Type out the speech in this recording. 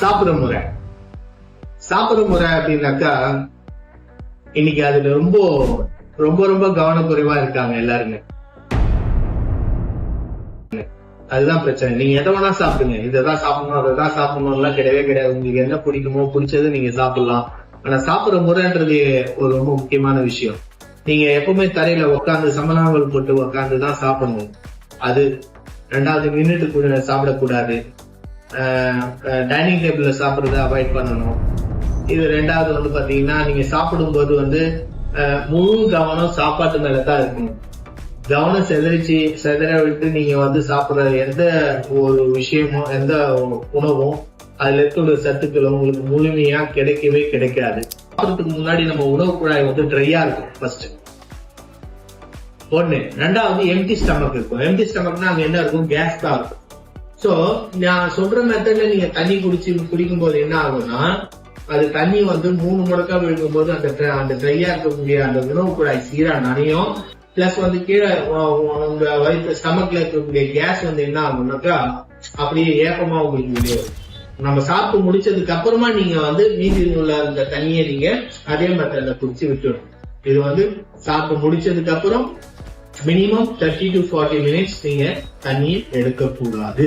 சாப்பிடுற முறை. சாப்பிடுற முறை அப்படின்னாக்கா இன்னைக்கு அதுல ரொம்ப ரொம்ப ரொம்ப கவனக்குறைவா இருக்காங்க எல்லாருமே. அதுதான் பிரச்சனை. நீங்க எதை வேணா சாப்பிடுங்க. இதைதான் சாப்பிடணும் அதான் சாப்பிடணும் எல்லாம் கிடையவே கிடையாது. உங்களுக்கு என்ன பிடிக்குமோ பிடிச்சது நீங்க சாப்பிடலாம். ஆனா சாப்பிடுற முறைன்றது ஒரு ரொம்ப முக்கியமான விஷயம். நீங்க எப்பவுமே தரையில உட்காந்து சமணாங்கல் போட்டு உட்காந்து தான் சாப்பிடணும். அது ரெண்டாவது நின்றுட்டு கூட சாப்பிடக்கூடாது. டைனிங் டேபிள்ல சாப்பிடுறத அவாய்ட் பண்ணணும். இது ரெண்டாவது வந்து பார்த்தீங்கன்னா நீங்க சாப்பிடும்போது வந்து முழு கவனம் சாப்பாட்டு மேலே தான் இருக்கணும். கவனம் செதறிச்சு செதற விட்டு நீங்க வந்து சாப்பிடுற எந்த ஒரு விஷயமும் எந்த உணவும் அதுல இருக்கக்கூடிய சத்துக்கள் உங்களுக்கு முழுமையா கிடைக்கவே கிடைக்காது. சாப்பிட்றதுக்கு முன்னாடி நம்ம உணவு குழாய் வந்து ட்ரையா இருக்கும் ஃபர்ஸ்ட் ஒண்ணு. ரெண்டாவது எம்டி ஸ்டமக் இருக்கும். எம்டி ஸ்டமக்னா அங்க என்ன இருக்கும்? கேஸ் தான் இருக்கும். சோ நான் சொல்ற மெத்தட்ல நீங்க தண்ணி குடிச்சு குடிக்கும் போது என்ன ஆகும்னா அது தண்ணி வந்து மூணு முடக்கா விழுக்கும் போது அந்த அந்த ட்ரையா இருக்கக்கூடிய அந்த உணவு குழாய் சீரா நனையும் பிளஸ் வந்து கீழே உங்க வயிற்று ஸ்டமக்ல இருக்கக்கூடிய கேஸ் வந்து என்ன ஆகும்னாக்கா அப்படியே ஏப்பமா உங்களுக்கு முடியும் நம்ம சாப்பிட்டு முடிச்சதுக்கு அப்புறமா நீங்க வந்து மீதி உள்ள அந்த தண்ணியை நீங்க அதே மெத்தட்ல குடிச்சு விட்டுடணும். இது வந்து சாப்பிட்டு முடிச்சதுக்கு அப்புறம் minimum thirty to forty minutes நீங்க தண்ணி எடுக்கக்கூடாது.